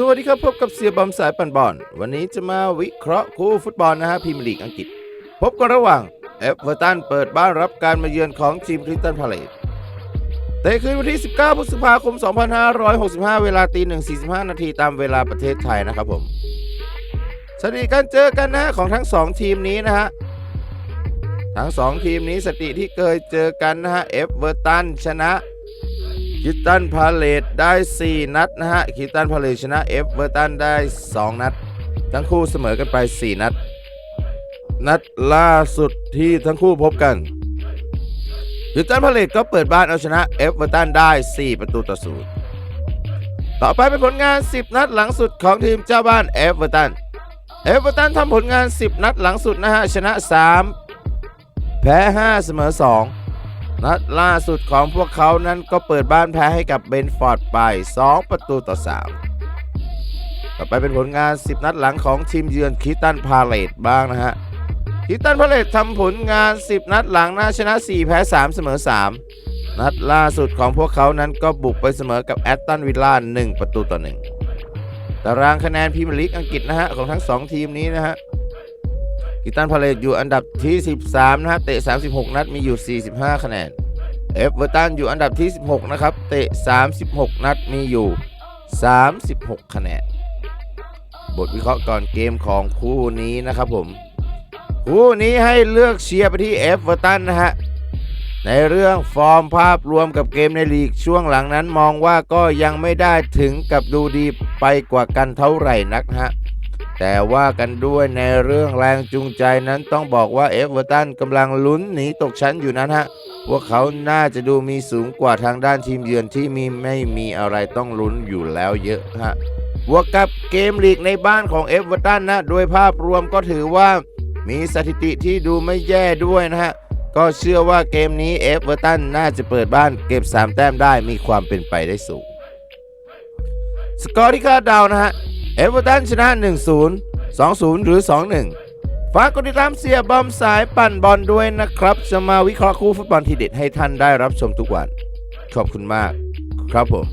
สวัสดีครับพบกับเสียบอมสายปันบอลวันนี้จะมาวิเคราะห์คู่ฟุตบอลนะฮะพรีเมียร์ลีกอังกฤษ พบกันระหว่างเอฟเวอร์ตันเปิดบ้านรับการมาเยือนของทีมคริสตันพาเลตเตะคืนวันที่ 19 พฤษภาคม 2565 เวลาตี1.45 นาทีตามเวลาประเทศไทยนะครับผมสถิติการเจอกันนะฮะของทั้ง 2 ทีมนี้นะฮะทั้ง 2 ทีมนี้สถิติที่เคยเจอกันนะฮะเอฟเวอร์ตันชนะ คิตันพาเลตได้ 4 นัดนะฮะคิตันพาเลตชนะเอฟเวอร์ตันได้ 2 นัด ทั้งคู่เสมอกันไป 4 นัด นัดล่าสุดที่ทั้งคู่พบกันคิตันพาเลตก็เปิดบ้านเอาชนะเอฟเวอร์ตันได้ 4 ประตูต่อศูนย์ต่อไปเป็นผลงาน 10 นัดหลังสุดของทีมเจ้าบ้านเอฟเวอร์ตันเอฟเวอร์ตันทำผลงาน 10 นัดหลังสุดนะฮะชนะ 3 แพ้ 5 เสมอ 2 นัดล่าสุดของพวกเขานั้นก็เปิดบ้านแพ้ให้กับเบนฟอร์ดไป 2 ประตูต่อ 3 ต่อไปเป็นผลงาน 10 นัดหลังของทีมเยือนคิตันพาเลตบ้างนะฮะคิตันพาเลตทำผลงาน 10 นัดหลังนะชนะ 4 แพ้ 3 เสมอ 3 นัดล่าสุดของพวกเขานั้นก็บุกไปเสมอกับแอตตันวิลล่า1ประตูต่อ 1 ตารางคะแนนพรีเมียร์ลีกอังกฤษนะฮะของทั้ง 2 ทีมนี้นะฮะ กิตันพาเลตอยู่อันดับที่ 13 นะฮะ เตะ 36 นัด มีอยู่ 45 คะแนน เอฟเวอร์ตันอยู่อันดับที่ 16 นะครับ เตะ 36 นัด มีอยู่ 36 คะแนน บทวิเคราะห์ก่อนเกมของคู่นี้นะครับผม คู่นี้ให้เลือกเชียร์ไปที่เอฟเวอร์ตันนะฮะ ในเรื่องฟอร์มภาพรวมกับเกมในลีกช่วงหลังนั้นมองว่าก็ยังไม่ได้ถึงกับดูดีไปกว่ากันเท่าไหร่นักฮะ แต่ว่ากันด้วยในเรื่องแรงจูงใจนั้นต้องบอกว่าเอฟเวอร์ตันกำลังลุ้นหนีตกชั้นอยู่นั้นฮะพวกเขาน่าจะดูมีสูงกว่าทางด้านทีมเยือนที่มีไม่มีอะไรต้องลุ้นอยู่แล้วเยอะฮะบวกกับเกมลีกในบ้านของเอฟเวอร์ตันนะโดยภาพรวมก็ถือว่ามีสถิติที่ดูไม่แย่ด้วยนะฮะ ก็เชื่อว่าเกมนี้เอฟเวอร์ตันน่าจะเปิดบ้านเก็บ 3 แต้มได้มีความเป็นไปได้สูง สกอร์ที่คาดเดานะฮะ เอเวอร์ตันชนะ 1-0 2-0 หรือ 2-1 ฝากกดติดตามเสียบอมสายปั่นบอลด้วยนะครับ จะมาวิเคราะห์คู่ฟุตบอลทีเด็ดให้ท่านได้รับชมทุกวัน ขอบคุณมากครับผม